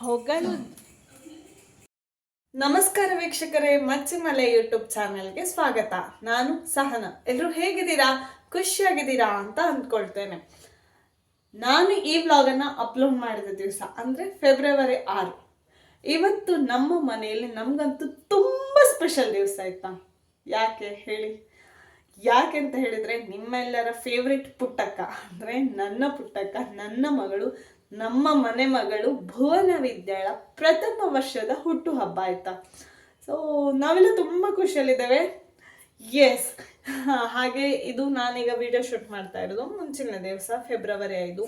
ಹೊಗಳು ನಮಸ್ಕಾರ ವೀಕ್ಷಕರೇ, ಮಚ್ಚಿಮಲೆ ಯೂಟ್ಯೂಬ್ ಚಾನೆಲ್ಗೆ ಸ್ವಾಗತ. ನಾನು ಸಹನ. ಎಲ್ಲರೂ ಹೇಗಿದ್ದೀರಾ? ಖುಷಿಯಾಗಿದ್ದೀರಾ ಅಂತ ಅಂದ್ಕೊಳ್ತೇನೆ. ನಾನು ಈ ವ್ಲಾಗನ್ನು ಅಪ್ಲೋಡ್ ಮಾಡಿದ ದಿವಸ, ಅಂದರೆ ಫೆಬ್ರವರಿ ಆರು. ಇವತ್ತು ನಮ್ಮ ಮನೆಯಲ್ಲಿ ನಮಗಂತೂ ತುಂಬ ಸ್ಪೆಷಲ್ ದಿವಸ ಆಯ್ತಾ? ಯಾಕೆ ಹೇಳಿ? ಯಾಕೆ ಅಂತ ಹೇಳಿದ್ರೆ, ನಿಮ್ಮೆಲ್ಲರ ಫೇವ್ರೆಟ್ ಪುಟ್ಟಕ್ಕ, ಅಂದರೆ ನನ್ನ ಪುಟ್ಟಕ್ಕ, ನನ್ನ ಮಗಳು ನಮ್ಮ ಮನೆ ಮಗಳು ಭುವನ ವಿದ್ಯಾಳ ಪ್ರಥಮ ವರ್ಷದ ಹುಟ್ಟುಹಬ್ಬ ಆಯ್ತಾ. ಸೊ ನಾವೆಲ್ಲ ತುಂಬ ಖುಷಿಯಲ್ಲಿದ್ದೇವೆ. ಎಸ್ ಹಾಗೆ ಇದು ನಾನೀಗ ವಿಡಿಯೋ ಶೂಟ್ ಮಾಡ್ತಾ ಇರೋದು ಮುಂಚಿನ ದಿವಸ ಫೆಬ್ರವರಿ ಐದು.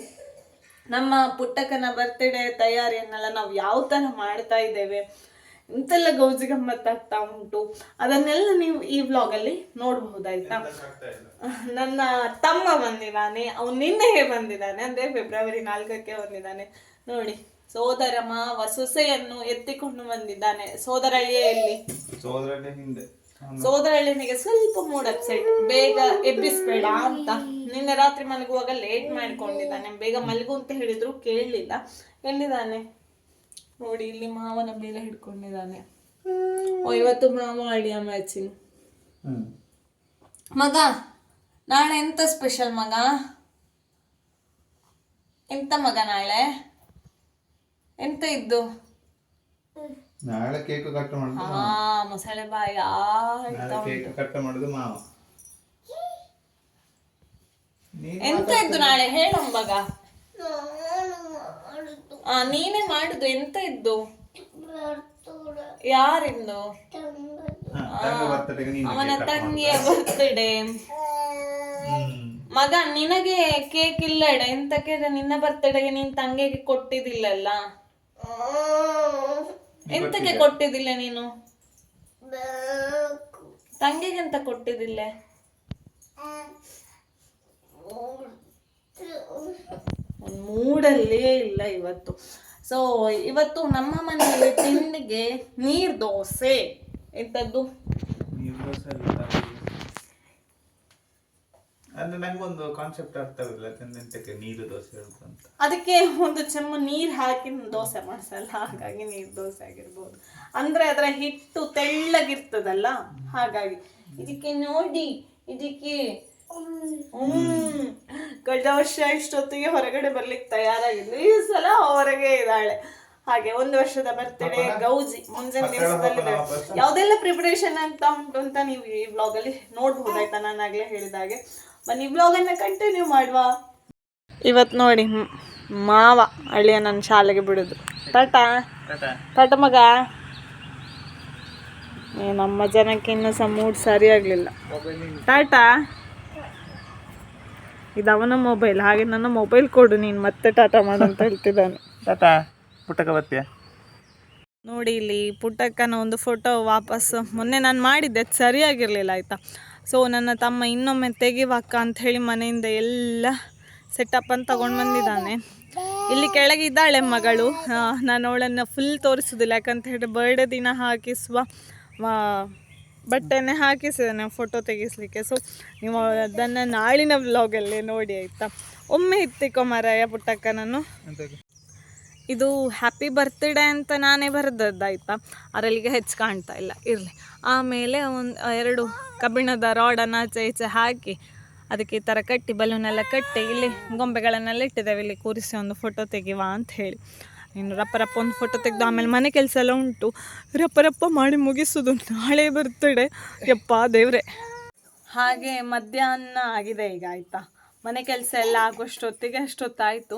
ನಮ್ಮ ಪುಟ್ಟಕ್ಕನ ಬರ್ತ್ಡೇ ತಯಾರಿಯನ್ನೆಲ್ಲ ನಾವು ಯಾವ ಥರ ಮಾಡ್ತಾ ಇದ್ದೇವೆ? ಇಂತೆಲ್ಲ ಗೌಜಿ ಗಮ್ಮತ್ತಾಗ್ತಾ ಉಂಟು? ಅದನ್ನೆಲ್ಲ ನೀವು ಈ ವ್ಲಾಗಲ್ಲಿ ನೋಡಬಹುದಾಯ್ತಾ? ನನ್ನ ತಮ್ಮ ಬಂದಿದ್ದಾನೆ ಅವನು ನಿನ್ನೆಗೆ ಬಂದಿದ್ದಾನೆ ಅಂದ್ರೆ ಫೆಬ್ರವರಿ ನಾಲ್ಕಕ್ಕೆ ಬಂದಿದ್ದಾನೆ. ನೋಡಿ ಸೋದರ ಮಾವ ಸೊಸೆಯನ್ನು ಎತ್ತಿಕೊಂಡು ಬಂದಿದ್ದಾನೆ. ಸೋದರಳಿಯ ಎಲ್ಲಿ? ಹಿಂದೆ. ಸೋದರಳಿನಿಗೆ ಸ್ವಲ್ಪ ಮೂಡ್ ಅಪ್ಸೆಟ್ ಬೇಗ ಎಬ್ಬಿಸ್ಬೇಡ ಅಂತ. ನಿನ್ನೆ ರಾತ್ರಿ ಮಲಗುವಾಗ ಲೇಟ್ ಮಾಡ್ಕೊಂಡಿದ್ದಾನೆ. ಬೇಗ ಮಲಗು ಅಂತ ಹೇಳಿದ್ರು ಕೇಳಲಿಲ್ಲ ಎಲ್ಲಿದ್ದಾನೆ? ನೋಡಿ ಇಲ್ಲಿ ಮಾವನ ಮೇಲೆ ಹಿಡ್ಕೊಂಡಿದ್ದಾನೆ. ಓ ಇವತ್ತು ಮಾವ ಅಳಿಯ ಮ್ಯಾಚಿಂಗ್ ಮಗ ನಾಳೆ ಎಂತ ಸ್ಪೆಷಲ್ ಮಗ? ಎಂತ ಮಗ ನಾಳೆ? ಎಂತ ಇದ್ದು? ನಾಳೆ ಕೇಕ್ ಕಟ್ ಮಾಡುದು ಹಾ ಮೊಸಳೆ ಬಾಯ ನಾಳೆ ಕೇಕ್ ಕಟ್ ಮಾಡುದು ಮಾವ. ನೀನ್ ಎಂತ ಇದ್ದು ನಾಳೆ? ಹೇಳು ಮಗ ಆ ನೀನೇ ಮಾಡುದು ಎಂತ ಇದ್ದು? ಯಾರಿಂದು? ಅವನ ತಂಗಿಯ ಬರ್ತ್ಡೇ. ಮಗ ನಿನಗೆ ಕೇಕ್ ಇಲ್ಲಡ ಎಂತಕ್ಕೆ ನಿನ್ನ ಬರ್ತಡೆಗೆ ನಿನ್ ತಂಗಿಗೆ ಕೊಟ್ಟಿದ್ದಿಲ್ಲಲ್ಲ? ಎಂತಕ್ಕೆ ಕೊಟ್ಟಿದ್ದಿಲ್ಲ ನೀನು? ತಂಗಿಗೆ ಅಂತ ಕೊಟ್ಟಿದ್ದಿಲ್ಲ? ಮೂಡಲ್ಲೇ ಇಲ್ಲ ಇವತ್ತು. ಸೊ ಇವತ್ತು ನಮ್ಮ ಮನೆಯಲ್ಲಿ ತಿಂಡಿಗೆ ನೀರ್ ದೋಸೆ. ತಂಗಿ. ಅಂದ್ರೆ ನಂಗೊಂದು ಕಾನ್ಸೆಪ್ಟ್ ಅರ್ಥ ಆಗಿಲ್ಲ ಎಂತಕ್ಕೆ ನೀರು ದೋಸೆ ಅಂತ. ಅದಕ್ಕೆ ಒಂದು ಚಮ್ಮ ನೀರು ಹಾಕಿ ದೋಸೆ ಮಾಡಿಸಲ್ಲ. ಹಾಗಾಗಿ ನೀರು ದೋಸೆ ಆಗಿರ್ಬೋದು. ಅಂದ್ರೆ ಅದರ ಹಿಟ್ಟು ತೆಳ್ಳಗಿರ್ತದಲ್ಲ? ಹಾಗಾಗಿ. ಇದಕ್ಕೆ ನೋಡಿ ಇದಕ್ಕೆ ಹ್ಮ್. ಕಳೆದ ವರ್ಷ ಇಷ್ಟೊತ್ತಿಗೆ ಹೊರಗಡೆ ಬರ್ಲಿಕ್ಕೆ ತಯಾರಾಗಿದ್ಲು ಈ ಸಲ ಹೊರಗೆ ಇದ್ದಾಳೆ. ಹಾಗೆ ಒಂದು ವರ್ಷದ ಬರ್ತಡೇ ಗೌಜಿ. ಮುಂಜಾನೆ ದಿವಸದಲ್ಲಿ ಯಾವ್ದೆಲ್ಲ ಪ್ರಿಪರೇಷನ್ ಅಂತ ಉಂಟು ಅಂತ ನೀವು ಈ ಬ್ಲಾಗ್ ಅಲ್ಲಿ ನೋಡ್ಬೋದಾಯ್ತಾ ನಾನು ಆಗ್ಲೇ ಹೇಳಿದಾಗೆ ಬನ್ನಿ ಬ್ಲಾಗ್ ಅನ್ನ ಕಂಟಿನ್ಯೂ ಮಾಡುವ. ಇವತ್ತು ನೋಡಿ ಮಾವ ಅಳಿಯ ನನ್ನ ಶಾಲೆಗೆ ಬಿಡುದು. ತಟ ತಟ ಮಗ? ಏ, ನಮ್ಮ ಜನಕ್ಕೆ ಇನ್ನೂ ಸಹ ಮೂಡ್ ಸರಿ ಆಗ್ಲಿಲ್ಲ. ಟಾಟಾ? ಇದು ಅವನ ಮೊಬೈಲ್ ಹಾಗೆ ನನ್ನ ಮೊಬೈಲ್ ಕೊಡು ನೀನು ಮತ್ತೆ ಟಾಟಾ ಮಾಡು ಅಂತ ಹೇಳ್ತಿದ್ದಾನೆ. ಟಾಟಾ ಪುಟ್ಟಕ ಬರ್ತೀಯ ನೋಡಿ ಇಲ್ಲಿ ಪುಟ್ಟಕ್ಕನ ಒಂದು ಫೋಟೋ ವಾಪಸ್. ಮೊನ್ನೆ ನಾನು ಮಾಡಿದ್ದೆ ಅದು ಸರಿಯಾಗಿರಲಿಲ್ಲ ಆಯಿತಾ? ಸೊ ನನ್ನ ತಮ್ಮ ಇನ್ನೊಮ್ಮೆ ತೆಗಿವಕ್ಕ ಅಂತ ಹೇಳಿ ಮನೆಯಿಂದ ಎಲ್ಲ ಸೆಟಪ್ ಅಂತ ತಗೊಂಡು ಬಂದಿದ್ದಾನೆ. ಇಲ್ಲಿ ಕೆಳಗೆ ಇದ್ದಾಳೆ ಮಗಳು. ನಾನು ಅವಳನ್ನು ಫುಲ್ ತೋರಿಸೋದಿಲ್ಲ ಯಾಕಂತ ಹೇಳಿ ಬರ್ಡೇ ದಿನ ಹಾಕಿಸುವ ಬಟ್ಟೆನೇ ಹಾಕಿಸಿದ್ದಾನೆ ಫೋಟೋ ತೆಗಿಸ್ಲಿಕ್ಕೆ. ಸೊ ನೀವು ಅದನ್ನು ನಾಳಿನ ವ್ಲಾಗಲ್ಲಿ ನೋಡಿ ಆಯಿತಾ? ಒಮ್ಮೆ ಇತ್ತಿಕೋ ಪುಟ್ಟಕ್ಕ ನಾನು ಇದು ಹ್ಯಾಪಿ ಬರ್ತ್ಡೇ ಅಂತ ನಾನೇ ಬರೆದದ್ದಾಯ್ತಾ ಅದರಲ್ಲಿಗೆ ಹೆಚ್ಚು ಕಾಣ್ತಾ ಇಲ್ಲ. ಇರಲಿ. ಆಮೇಲೆ ಒಂದು ಎರಡು ಕಬ್ಬಿಣದ ರಾಡನ್ನು ಆಚೆ ಈಚೆ ಹಾಕಿ ಅದಕ್ಕೆ ಈ ಥರ ಕಟ್ಟಿ ಬಲೂನೆಲ್ಲ ಕಟ್ಟಿ ಇಲ್ಲಿ ಗೊಂಬೆಗಳನ್ನೆಲ್ಲ ಇಟ್ಟಿದ್ದೇವೆ. ಇಲ್ಲಿ ಕೂರಿಸಿ ಒಂದು ಫೋಟೋ ತೆಗಿವಾ ಅಂತ ಹೇಳಿ. ಇನ್ನು ರಪ್ಪ ರಪ್ಪ ಒಂದು ಫೋಟೋ ತೆಗೆದು ಆಮೇಲೆ ಮನೆ ಕೆಲಸ ಎಲ್ಲ ಉಂಟು. ರಪ್ಪ ರಪ್ಪ ಮಾಡಿ ಮುಗಿಸೋದು. ನಾಳೆ ಬರ್ತಡೆ ಯಪ್ಪ ದೇವ್ರೆ. ಹಾಗೆ ಮಧ್ಯಾಹ್ನ ಆಗಿದೆ ಈಗ, ಆಯಿತಾ? ಮನೆ ಕೆಲಸ ಎಲ್ಲ ಆಗೋಷ್ಟೊತ್ತಿಗೆ ಅಷ್ಟೊತ್ತಾಯಿತು.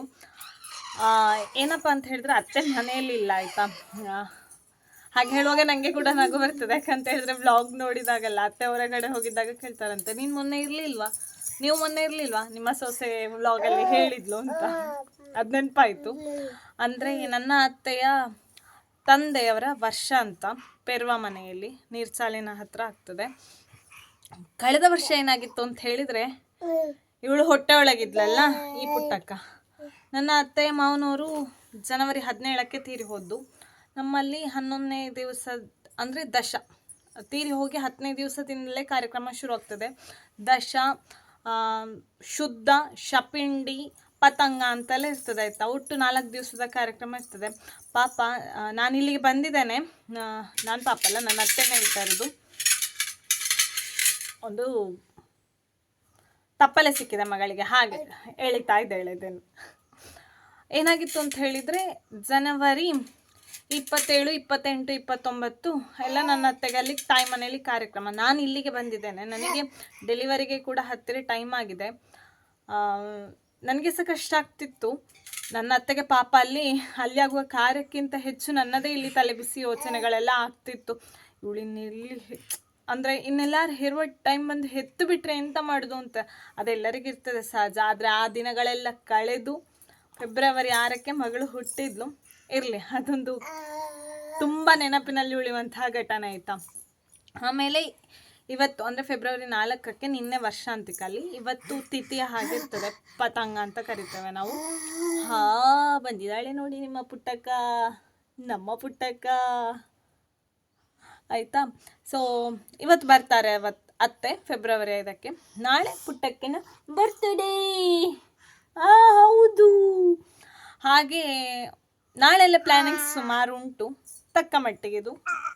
ಏನಪ್ಪ ಅಂತ ಹೇಳಿದ್ರೆ ಅತ್ತೆ ಮನೆಯಲ್ಲಿ ಇಲ್ಲ, ಆಯಿತಾ? ಹಾಗೆ ಹೇಳುವಾಗ ನನಗೆ ಕೂಡ ನಗು ಬರ್ತದೆ. ಯಾಕಂತ ಹೇಳಿದ್ರೆ ಬ್ಲಾಗ್ ನೋಡಿದಾಗಲ್ಲ, ಅತ್ತೆ ಹೊರಗಡೆ ಹೋಗಿದ್ದಾಗ ಕೇಳ್ತಾರಂತೆ, ನೀನು ಮೊನ್ನೆ ಇರಲಿಲ್ವಾ? ನೀವು ಮೊನ್ನೆ ಇರಲಿಲ್ವಾ? ನಿಮ್ಮ ಸೊಸೆ ವ್ಲಾಗಲ್ಲಿ ಹೇಳಿದ್ಲು ಅಂತ. ಅದು ನೆನಪಾಯಿತು. ಅಂದರೆ ನನ್ನ ಅತ್ತೆಯ ತಂದೆಯವರ ವರ್ಷ ಅಂತ ಪೆರ್ವ ಮನೆಯಲ್ಲಿ ನೀರ್ಚಾಲಿನ ಹತ್ರ ಆಗ್ತದೆ. ಕಳೆದ ವರ್ಷ ಏನಾಗಿತ್ತು ಅಂತ ಹೇಳಿದರೆ ಇವಳು ಹೊಟ್ಟೆ ಒಳಗಿದ್ಲಲ್ಲ ಈ ಪುಟ್ಟಕ್ಕ. ನನ್ನ ಅತ್ತೆಯ ಮಾವನವರು ಜನವರಿ ಹದಿನೇಳಕ್ಕೆ ತೀರಿ ಹೋದ್ದು. ನಮ್ಮಲ್ಲಿ ಹನ್ನೊಂದನೇ ದಿವಸ ಅಂದರೆ ದಶ. ತೀರಿ ಹೋಗಿ ಹತ್ತನೇ ದಿವಸದಿಂದಲೇ ಕಾರ್ಯಕ್ರಮ ಶುರು ಆಗ್ತದೆ. ದಶ ಶುದ್ಧ ಶಪಿಂಡಿ ಪತಂಗ ಅಂತೆಲ್ಲ ಇರ್ತದೆ ಆಯಿತಾ? ಒಟ್ಟು ನಾಲ್ಕು ದಿವಸದ ಕಾರ್ಯಕ್ರಮ ಇರ್ತದೆ. ಪಾಪ ನಾನು ಇಲ್ಲಿಗೆ ಬಂದಿದ್ದೇನೆ. ನಾನು ಪಾಪ ಅಲ್ಲ ನನ್ನ ಅತ್ತೆನೇ ಹೇಳ್ತಾ ಇರೋದು. ಒಂದು ತಪ್ಪಲೆ ಸಿಕ್ಕಿದೆ ಮಗಳಿಗೆ. ಹಾಗೆ ಎಳಿತಾ ಇದ್ದೆ ಎಳೆದೇನು ಏನಾಗಿತ್ತು ಅಂತ ಹೇಳಿದರೆ ಜನವರಿ ಇಪ್ಪತ್ತೇಳು, ಇಪ್ಪತ್ತೆಂಟು, ಇಪ್ಪತ್ತೊಂಬತ್ತು ಎಲ್ಲ ನನ್ನ ಅತ್ತೆಗೆ ಅಲ್ಲಿ ತಾಯಿ ಮನೆಯಲ್ಲಿ ಕಾರ್ಯಕ್ರಮ. ನಾನು ಇಲ್ಲಿಗೆ ಬಂದಿದ್ದೇನೆ. ನನಗೆ ಡೆಲಿವರಿಗೆ ಕೂಡ ಹತ್ತಿರ ಟೈಮ್ ಆಗಿದೆ. ನನಗೆ ಸಹ ಕಷ್ಟ ಆಗ್ತಿತ್ತು. ನನ್ನ ಅತ್ತೆಗೆ ಪಾಪ ಅಲ್ಲಿ ಅಲ್ಲಿ ಆಗುವ ಕಾರ್ಯಕ್ಕಿಂತ ಹೆಚ್ಚು ನನ್ನದೇ ಇಲ್ಲಿ ತಲೆಬಿಸಿ ಯೋಚನೆಗಳೆಲ್ಲ ಆಗ್ತಿತ್ತು. ಇವಳಿನ್ನೆಲ್ಲಿ ಅಂದರೆ ಇನ್ನೆಲ್ಲರೂ ಹೆರುವ ಟೈಮ್ ಬಂದು ಹೆತ್ತು ಬಿಟ್ಟರೆ ಎಂತ ಮಾಡೋದು ಅಂತ? ಅದೆಲ್ಲರಿಗೂ ಇರ್ತದೆ ಸಹಜ. ಆದರೆ ಆ ದಿನಗಳೆಲ್ಲ ಕಳೆದು ಫೆಬ್ರವರಿ ಆರಕ್ಕೆ ಮಗಳು ಹುಟ್ಟಿದ್ಲು. ಇರಲಿ, ಅದೊಂದು ತುಂಬ ನೆನಪಿನಲ್ಲಿ ಉಳಿಯುವಂತಹ ಘಟನೆ ಆಯಿತಾ? ಆಮೇಲೆ ಇವತ್ತು, ಅಂದರೆ ಫೆಬ್ರವರಿ ನಾಲ್ಕಕ್ಕೆ ನಿನ್ನೆ ವರ್ಷಾಂತಿಕ ಅಲ್ಲಿ ಇವತ್ತು ತಿಥಿಯ ಹಾಗಿರ್ತದೆ, ಪತಂಗ ಅಂತ ಕರಿತೇವೆ ನಾವು. ಹಾ, ಬಂದಿದ್ದಾಳೆ ನೋಡಿ ನಿಮ್ಮ ಪುಟ್ಟಕ್ಕ, ನಮ್ಮ ಪುಟ್ಟಕ್ಕ. ಆಯಿತಾ? ಸೊ ಇವತ್ತು ಬರ್ತಾರೆ ಅವತ್ತು ಅತ್ತೆ, ಫೆಬ್ರವರಿ ಐದಕ್ಕೆ. ನಾಳೆ ಪುಟ್ಟಕ್ಕಿನ ಬರ್ತಡೇ ಆ, ಹೌದು. ಹಾಗೆ ನಾಳೆಲ್ಲ ಪ್ಲ್ಯಾನಿಂಗ್ಸ್ ಸುಮಾರು ಉಂಟು. ತಕ್ಕ ಮಟ್ಟಿಗೆದು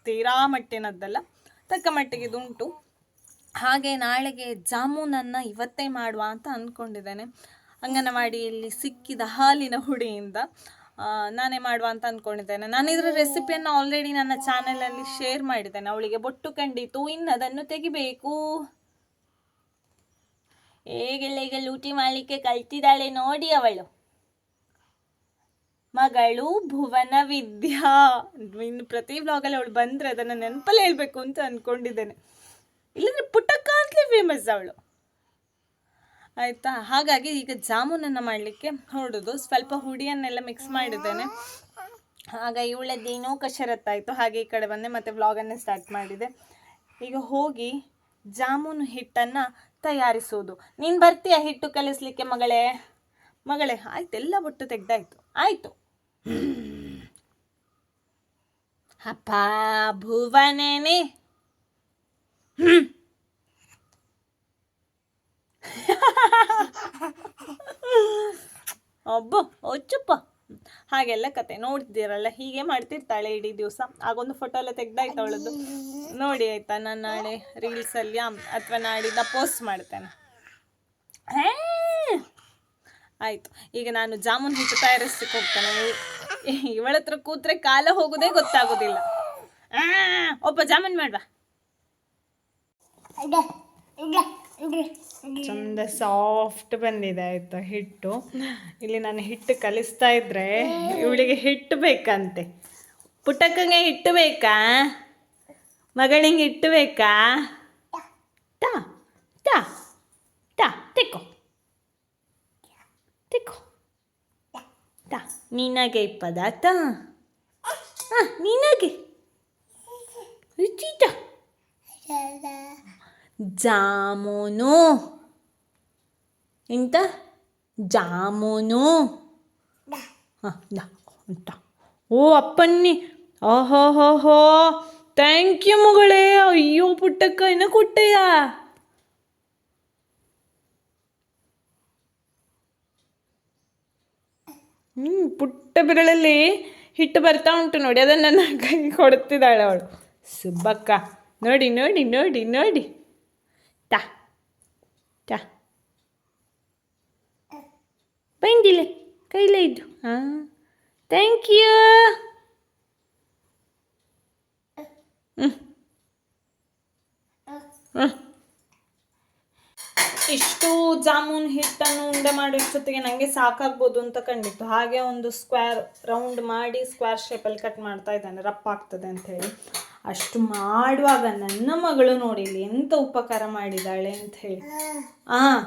ತೀರಾ ಮಟ್ಟಿನದ್ದಲ್ಲ ತಕ್ಕ ಮಟ್ಟಿಗೆದು ಉಂಟು. ಹಾಗೆ ನಾಳೆಗೆ ಜಾಮೂನನ್ನು ಇವತ್ತೇ ಮಾಡುವ ಅಂತ ಅಂದ್ಕೊಂಡಿದ್ದೇನೆ ಅಂಗನವಾಡಿಯಲ್ಲಿ ಸಿಕ್ಕಿದ ಹಾಲಿನ ಹುಡಿಯಿಂದ ನಾನೇ ಮಾಡುವ ಅಂತ ಅಂದ್ಕೊಂಡಿದ್ದೇನೆ ನಾನು ಇದರ ರೆಸಿಪಿಯನ್ನು ಆಲ್ರೆಡಿ ನನ್ನ ಚಾನಲಲ್ಲಿ ಶೇರ್ ಮಾಡಿದ್ದೇನೆ. ಅವಳಿಗೆ ಬೊಟ್ಟು ಕಂಡಿತು ಇನ್ನು ಅದನ್ನು ತೆಗಿಬೇಕು. ಹೇಗೆಲ್ಲ ಈಗ ಲೂಟಿ ಮಾಡಲಿಕ್ಕೆ ಕಲ್ತಿದ್ದಾಳೆ ನೋಡಿ ಅವಳು. ಮಗಳು ಭುವನ ವಿದ್ಯಾ. ಇನ್ನು ಪ್ರತಿ ವ್ಲಾಗಲ್ಲಿ ಅವಳು ಬಂದರೆ ಅದನ್ನು ನೆನಪಲ್ಲಿ ಹೇಳಬೇಕು ಅಂತ ಅಂದ್ಕೊಂಡಿದ್ದೇನೆ ಇಲ್ಲಂದ್ರೆ ಪುಟ್ಟಕ್ಕ ಅಂತಲೇ ಫೇಮಸ್ ಅವಳು. ಆಯಿತಾ? ಹಾಗಾಗಿ ಈಗ ಜಾಮೂನನ್ನು ಮಾಡಲಿಕ್ಕೆ ಹೊರಡೋದು ಸ್ವಲ್ಪ ಹುಡಿಯನ್ನೆಲ್ಲ ಮಿಕ್ಸ್ ಮಾಡಿದ್ದೇನೆ. ಆಗ ಇವಳದ್ದೇನೋ ಕಷರತ್ತಾಯಿತು ಹಾಗೆ ಈ ಕಡೆ ಬಂದೆ, ಮತ್ತೆ ವ್ಲಾಗನ್ನೇ ಸ್ಟಾರ್ಟ್ ಮಾಡಿದೆ. ಈಗ ಹೋಗಿ ಜಾಮೂನು ಹಿಟ್ಟನ್ನು ತಯಾರಿಸೋದು. ನೀನು ಬರ್ತೀಯ ಹಿಟ್ಟು ಕಲಿಸ್ಲಿಕ್ಕೆ ಮಗಳೇ? ಮಗಳೇ, ಆಯ್ತು, ಎಲ್ಲ ಒಟ್ಟು ತೆಗ್ದಾಯ್ತು. ಆಯಿತು. ಅಪ್ಪ ಭುವನೇನೆ. ಒಬ್ಬ ಒಚ್ಚುಪ್ಪ ಹಾಗೆಲ್ಲ ಕತೆ ನೋಡ್ತಿದ್ದೀರಲ್ಲ, ಹೀಗೆ ಮಾಡ್ತಿರ್ತಾಳೆ ಇಡೀ ದಿವಸ. ಆಗೊಂದು ಫೋಟೋ ಎಲ್ಲ ತೆಗ್ದಾಯ್ತು ಅವಳದ್ದು. ನೋಡಿ ಆಯ್ತಾ, ನಾನು ನಾಳೆ ರೀಲ್ಸಲ್ಲಿ ಅಥವಾ ನಾಡಿದ್ದ ಪೋಸ್ಟ್ ಮಾಡ್ತೇನೆ! ಆಯ್ತು, ಈಗ ನಾನು ಜಾಮೂನ್ ಹಿಟ್ಟು ತಯಾರಿಸ್ಲಿಕ್ಕೆ ಹೋಗ್ತೇನೆ. ಇವಳ ಹತ್ರ ಕೂತ್ರೆ ಕಾಲ ಹೋಗೋದೇ ಗೊತ್ತಾಗೋದಿಲ್ಲ. ಆ, ಒಬ್ಬ ಜಾಮೂನ್ ಮಾಡ್ವಾ. ಚಂದ ಸಾಫ್ಟ್ ಬಂದಿದೆ ಆಯ್ತಾ ಹಿಟ್ಟು. ಇಲ್ಲಿ ನಾನು ಹಿಟ್ಟು ಕಲಿಸ್ತಾ ಇದ್ರೆ ಇವಳಿಗೆ ಹಿಟ್ಟು ಬೇಕಂತೆ. ಪುಟ್ಟಕ್ಕಂಗೆ ಹಿಟ್ಟು ಬೇಕಾ? ಮಗಳಿಗೆ ಹಿಟ್ಟು ಬೇಕಾ? ನಿನಗೆ ಪದಾರ್ಥ? ಹಾಂ, ನಿನಗೆ. ರುಚಿತ. ಜಾಮೂನು. ಎಂತ? ಜಾಮೂನು. ಹಾಂ ಉಂಟ ಓ, ಅಪ್ಪನ್ನಿ. ಓಹೋ ಹೋ ಹೋ ಥ್ಯಾಂಕ್ ಯು ಮಗಳೇ. ಅಯ್ಯೋ ಪುಟ್ಟಕ್ಕ ಇನ್ನ ಕೊಟ್ಟೆಯಾ? ಹ್ಞೂ ಪುಟ್ಟ ಬೆರಳಲ್ಲಿ ಹಿಟ್ಟು ಬರ್ತಾ ಉಂಟು ನೋಡಿ ಅದನ್ನು ನನ್ನ ಕೈ ಕೊಡ್ತಿದ್ದಾಳೆ ಅವಳು ಸುಬ್ಬಕ್ಕ ನೋಡಿ ನೋಡಿ ನೋಡಿ ನೋಡಿ ತಾ ತಾ ಬಂದಿಲ್ಲ ಕೈಲೇ ಇದ್ದು ಹಾಂ ಥ್ಯಾಂಕ್ ಯು ಹ್ಞೂ ಹ್ಞೂ ಇಷ್ಟು ಜಾಮೂನ್ ಹಿಟ್ಟನ್ನು ಉಂಡೆ ಮಾಡೋಷ್ಟೊತ್ತಿಗೆ ನನಗೆ ಸಾಕಾಗ್ಬೋದು ಅಂತ ಕಂಡಿತ್ತು. ಹಾಗೆ ಒಂದು ಸ್ಕ್ವೇರ್ ರೌಂಡ್ ಮಾಡಿ ಸ್ಕ್ವೇರ್ ಶೇಪಲ್ಲಿ ಕಟ್ ಮಾಡ್ತಾ ಇದ್ದಾನೆ. ರಪ್ಪ ಆಗ್ತದೆ ಅಂತ ಹೇಳಿ. ಅಷ್ಟು ಮಾಡುವಾಗ ನನ್ನ ಮಗಳು ನೋಡಿ ಇಲ್ಲಿ ಎಂತ ಉಪಕಾರ ಮಾಡಿದ್ದಾಳೆ ಅಂತ ಹೇಳಿ. ಆ,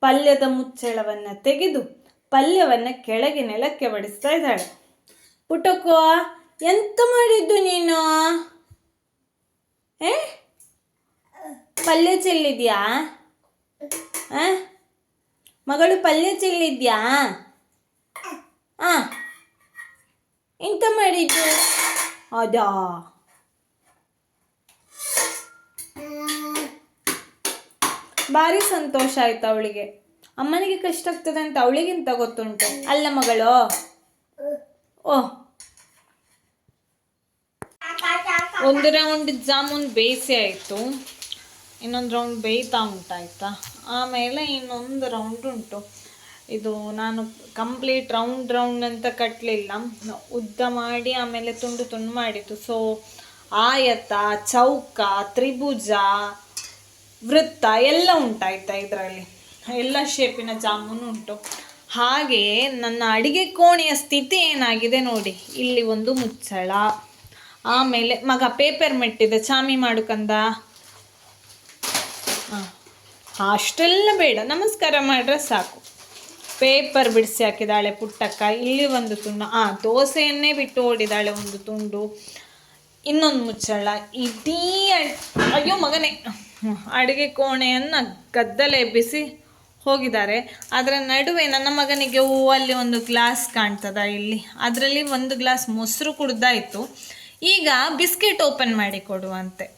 ಪಲ್ಯದ ಮುಚ್ಚಳವನ್ನು ತೆಗೆದು ಪಲ್ಯವನ್ನು ಕೆಳಗೆ ನೆಲಕ್ಕೆ ಬಡಿಸ್ತಾ ಇದ್ದಾಳೆ. ಪುಟಕೋ, ಎಂತ ಮಾಡಿದ್ದು ನೀನು? ಏ? ಪಲ್ಯ ಚೆಲ್ಲಿದ್ಯಾ? ಮಗಳು ಪಲ್ಯ ಚೆಲ್ಲಿದ್ಯಾ? ಆ? ಎಂತ ಮಾಡಿದ್ದು? ಅದಾ? ಭಾರಿ ಸಂತೋಷ ಆಯ್ತು ಅವಳಿಗೆ. ಅಮ್ಮನಿಗೆ ಕಷ್ಟ ಆಗ್ತದೆ ಅಂತ ಅವಳಿಗಿಂತ ಗೊತ್ತುಂಟು? ಅಲ್ಲ ಮಗಳು? ಓ. ಒಂದು ರೌಂಡ್ ಜಾಮೂನ್ ಬೇಯಿಸಿ ಆಯಿತು. ಇನ್ನೊಂದು ರೌಂಡ್ ಬೇಯ್ತಾ ಉಂಟಾಯ್ತಾ? ಆಮೇಲೆ ಇನ್ನೊಂದು ರೌಂಡ್ ಉಂಟು. ಇದು ನಾನು ಕಂಪ್ಲೀಟ್ ರೌಂಡ್ ರೌಂಡ್ ಅಂತ ಕಟ್ಟಲಿಲ್ಲ ಉದ್ದ ಮಾಡಿ, ಆಮೇಲೆ ತುಂಡು ತುಂಡು ಮಾಡಿದ್ದು. ಸೊ ಆಯತ, ಚೌಕ, ತ್ರಿಭುಜ, ವೃತ್ತ ಎಲ್ಲ ಉಂಟಾಯ್ತಾ ಇದರಲ್ಲಿ. ಎಲ್ಲ ಶೇಪಿನ ಜಾಮೂನು ಉಂಟು. ಹಾಗೆಯೇ ನನ್ನ ಅಡಿಗೆ ಕೋಣೆಯ ಸ್ಥಿತಿ ಏನಾಗಿದೆ ನೋಡಿ. ಇಲ್ಲಿ ಒಂದು ಮುಚ್ಚಳ. ಆಮೇಲೆ, ಮಗ ಪೇಪರ್ ಮೆಟ್ಟಿದೆ ಚಾಮಿ ಮಾಡು ಕಂದ. ಹಾಂ ಅಷ್ಟೆಲ್ಲ ಬೇಡ. ನಮಸ್ಕಾರ ಮಾಡ್ರೆ ಸಾಕು. ಪೇಪರ್ ಬಿಡಿಸಿ ಹಾಕಿದಾಳೆ ಪುಟ್ಟಕ್ಕ. ಇಲ್ಲಿ ಒಂದು ತುಂಡು. ಆ, ದೋಸೆಯನ್ನೇ ಬಿಟ್ಟು ಓಡಿದಾಳೆ ಒಂದು ತುಂಡು. ಇನ್ನೊಂದು ಮುಚ್ಚಳ. ಇಡೀ ಅಯ್ಯೋ ಮಗನೇ. ಅಡುಗೆ ಕೋಣೆಯನ್ನು ಗದ್ದಲೆ ಎಬ್ಬಿಸಿ ಹೋಗಿದ್ದಾರೆ. ಅದರ ನಡುವೆ ನನ್ನ ಮಗನಿಗೆ ಹೂವಲ್ಲಿ ಒಂದು ಗ್ಲಾಸ್ ಕಾಣ್ತದ ಇಲ್ಲಿ. ಅದರಲ್ಲಿ ಒಂದು ಗ್ಲಾಸ್ ಮೊಸರು ಕುಡ್ದಾಯಿತು. ಈಗ ಬಿಸ್ಕೆಟ್ ಓಪನ್ ಮಾಡಿ ಕೊಡುವಂತೆ.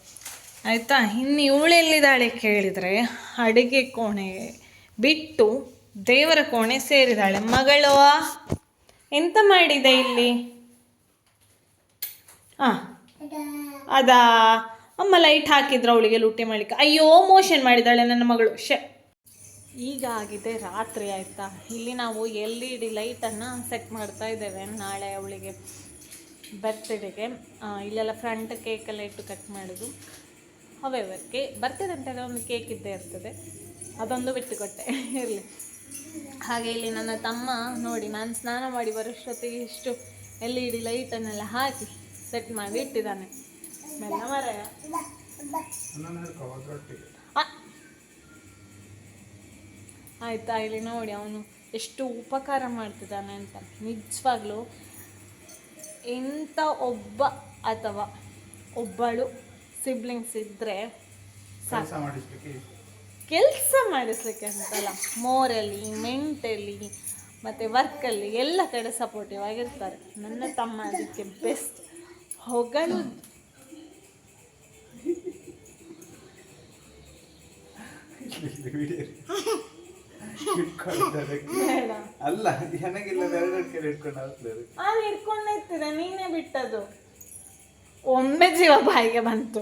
ಆಯಿತಾ? ಇನ್ನು ಇವಳೆಲ್ಲಿದ್ದಾಳೆ ಕೇಳಿದರೆ ಅಡುಗೆ ಕೋಣೆ ಬಿಟ್ಟು ದೇವರ ಕೋಣೆ ಸೇರಿದಾಳೆ ಮಗಳು, ಎಂತ ಮಾಡಿದೆ ಇಲ್ಲಿ? ಹಾಂ ಅದಾ? ಅಮ್ಮ ಲೈಟ್ ಹಾಕಿದ್ರು ಅವಳಿಗೆ ಲೂಟಿ ಮಾಡಲಿಕ್ಕೆ. ಅಯ್ಯೋ ಮೋಷನ್ ಮಾಡಿದಾಳೆ ನನ್ನ ಮಗಳು. ಶೆ. ಈಗ ಆಗಿದೆ ರಾತ್ರಿ ಆಯಿತಾ? ಇಲ್ಲಿ ನಾವು ಎಲ್ ಇ ಡಿ ಲೈಟನ್ನು ಸೆಟ್ ಮಾಡ್ತಾ ಇದ್ದೇವೆ ನಾಳೆ ಅವಳಿಗೆ ಬರ್ತ್ಡೇಗೆ ಇಲ್ಲೆಲ್ಲ ಫ್ರಂಟ್ ಕೇಕೆಲ್ಲ ಇಟ್ಟು ಕಟ್ ಮಾಡೋದು. ಹವೆವರ್ ಕೇ ಬರ್ತಿದೆ ಅಂತ ಒಂದು ಕೇಕ್ ಇದ್ದೇ ಇರ್ತದೆ. ಅದೊಂದು ಬಿಟ್ಟುಕೊಟ್ಟೆ. ಇರಲಿ. ಹಾಗೆ ಇಲ್ಲಿ ನನ್ನ ತಮ್ಮ ನೋಡಿ, ನಾನು ಸ್ನಾನ ಮಾಡಿ ಬರೋಷ್ಟೊತ್ತಿಗೆ ಇಷ್ಟು ಎಲ್ ಇ ಡಿ ಲೈಟನ್ನೆಲ್ಲ ಹಾಕಿ ಸೆಟ್ ಮಾಡಿ ಇಟ್ಟಿದ್ದಾನೆ. ಮೆಲ್ಲ ಮರಯ ಆ. ಆಯ್ತಾ, ಇಲ್ಲಿ ನೋಡಿ ಅವನು ಎಷ್ಟು ಉಪಕಾರ ಮಾಡ್ತಿದ್ದಾನೆ ಅಂತ. ನಿಜವಾಗ್ಲೂ ಎಂಥ ಒಬ್ಬ ಅಥವಾ ಒಬ್ಬಳು ಸಿಬ್ಲಿಂಗ್ಸ್ ಇದ್ದರೆ ಕೆಲಸ ಮಾಡಿಸ್ಲಿಕ್ಕೆ ಕೆಲಸ ಮಾಡಿಸ್ಲಿಕ್ಕೆ ಅಂತಲ್ಲ ಮೋರಲ್ಲಿ ಮೆಂಟಲಿ ಮತ್ತು ವರ್ಕಲ್ಲಿ ಎಲ್ಲ ಕಡೆ ಸಪೋರ್ಟಿವ್ ಆಗಿರ್ತಾರೆ. ನನ್ನ ತಮ್ಮ ಅದಕ್ಕೆ ಬೆಸ್ಟ್ ಹೊಗಳು. ಅಲ್ಲ. ಇಟ್ಕೊಂಡು ಹಿಡ್ಕೊಂಡೇ ಇರ್ತಿದ್ದೆ ನೀನೇ ಬಿಟ್ಟದು ಒಮ್ಮೆ ಜೀವ ಬಾಯಿಗೆ ಬಂತು.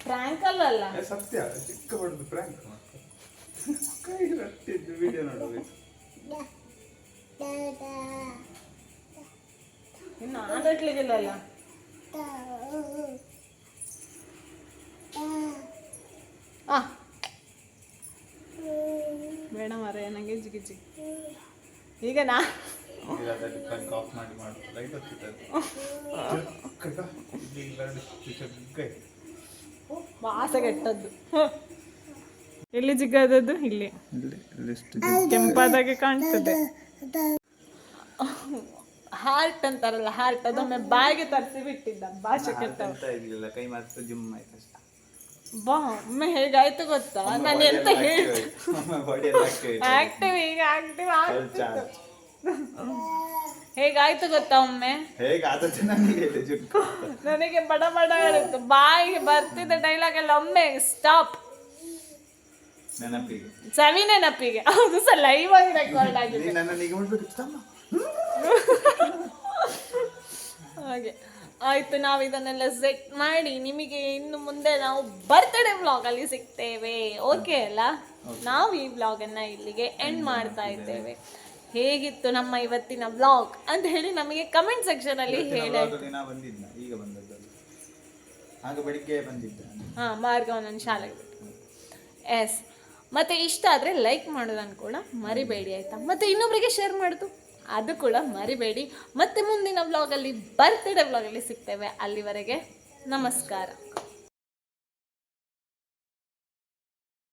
ಫ್ರ್ಯಾಂಕ್ ಅಲ್ಲಲ್ಲ. ಸತ್ಯ ಚಿಕ್ಕ ಬಡದು ಪ್ರ್ಯಾಂಕ್ ಕೈ ರಟ್ಟಿದ್ದು ವಿಡಿಯೋ ನೋಡಬೇಕು. ಇನ್ನು ಆಡಟ್ಲಿಗಿಲ್ಲಲ್ಲ ಆ. ಬೇಡ ಮರ ನನಗೆ ಜಿಗಿ ಜಿಗಿ. ಈಗ ನಾ ಇಲ್ಲದಲ್ಲಿ ಪ್ಲಗ್ ಆಫ್ ಮಾಡಿ ಮಾಡು ಲೈಟ್ ಹತ್ತಿತ್ತು ವಾಸ ಕೆಟ್ಟದ್ದು. ಹ. ಎಲ್ಲಿ ಜಿಗ್ಗದದ್ದು? ಇಲ್ಲಿ. ಕೆಂಪಾದಾಗೆ ಕಾಣ್ತದೆ. ಹಾರ್ಟ್ ಅಂತಾರಲ್ಲ ಹಾರ್ಟ್ ಅದೊಮ್ಮೆ ಬಾಯಿಗೆ ತರಿಸಿ ಬಿಟ್ಟಿದ್ದ ಭಾಷೆ ಕೆಟ್ಟ ಕೈ ಮಾತ್ರ ಜುಮ್ ಆಯ್ತು ಅಷ್ಟೇ. ಬಾ ಒಮ್ಮೆ ಹೇಗಾಯ್ತು ಗೊತ್ತಾ? ನಾನು ಎಂತ ಹೇಳಿ ಬಾಡಿ ಎಲ್ಲ ಆಕ್ಟಿವ್ ಈಗ ಆಕ್ಟಿವ್ ಆಗ್ತಿತ್ತು. ಹೇಗಾಯ್ತು ಗೊತ್ತಾ ಒಮ್ಮೆ? ನನಗೆ ಹೇಳಿ ಜುಕ್ಕು ನನಗೆ ಬಡ ಬಡ ಇರುತ್ತೆ. ಬಾಯಿಗೆ ಬರ್ತಿದ್ದ ಡೈಲಾಗ್ ಎಲ್ಲ ಒಮ್ಮೆ ಸ್ಟಾಪ್ ನೆನಪಿಗೆ. ಸವಿ ನೆನಪಿಗೆ. ಹೌದು ಸರ್ ಲೈವ್ ಆಗಿ ರೆಕಾರ್ಡ್ ಆಗಿದೆ. ಈಗ ತಮ್ಮ. ಹಾಗೆ. ಆಯ್ತು ನಾವು ಇದನ್ನೆಲ್ಲ ಸೆಟ್ ಮಾಡಿ ನಿಮಗೆ ಇನ್ನು ಮುಂದೆ ನಾವು ಬರ್ತ್ಡೇ ವ್ಲಾಗ್ ಅಲ್ಲಿ ಸಿಗ್ತೇವೆ. ಓಕೆ ಅಲ್ಲ? ನಾವು ಈ ಬ್ಲಾಗ್ ಅನ್ನ ಇಲ್ಲಿಗೆ ಎಂಡ್ ಮಾಡ್ತಾ ಇದ್ದೇವೆ. ಹೇಗಿತ್ತು ನಮ್ಮ ಇವತ್ತಿನ ಬ್ಲಾಗ್ ಅಂತ ಹೇಳಿ ನಮಗೆ ಕಮೆಂಟ್ ಸೆಕ್ಷನ್ ಅಲ್ಲಿ ಹೇಳಿ ದಿನ ಬಂದಿದ್ದ ಈಗ ಬಂದದ್ದಲ್ಲ. ಆಗ ಬೆಳಿಗ್ಗೆ ಬಂದಿದ್ದ ಹಾ ಮಾರ್ಗವನ್ನು ಶಾಲೆಗೆ ಬಿಟ್ಟು. ಎಸ್ ಮತ್ತೆ ಇಷ್ಟ ಆದ್ರೆ ಲೈಕ್ ಮಾಡೋದನ್ನು ಕೂಡ ಮರಿಬೇಡಿ ಆಯ್ತಾ? ಮತ್ತೆ ಇನ್ನೊಬ್ಬರಿಗೆ ಶೇರ್ ಮಾಡೋದು ಅದು ಕೂಡ ಮರಿಬೇಡಿ. ಮತ್ತೆ ಮುಂದಿನ ಬ್ಲಾಗಲ್ಲಿ ಬರ್ತ್ಡೇ ಬ್ಲಾಗಲ್ಲಿ ಸಿಗ್ತೇವೆ. ಅಲ್ಲಿವರೆಗೆ ನಮಸ್ಕಾರ.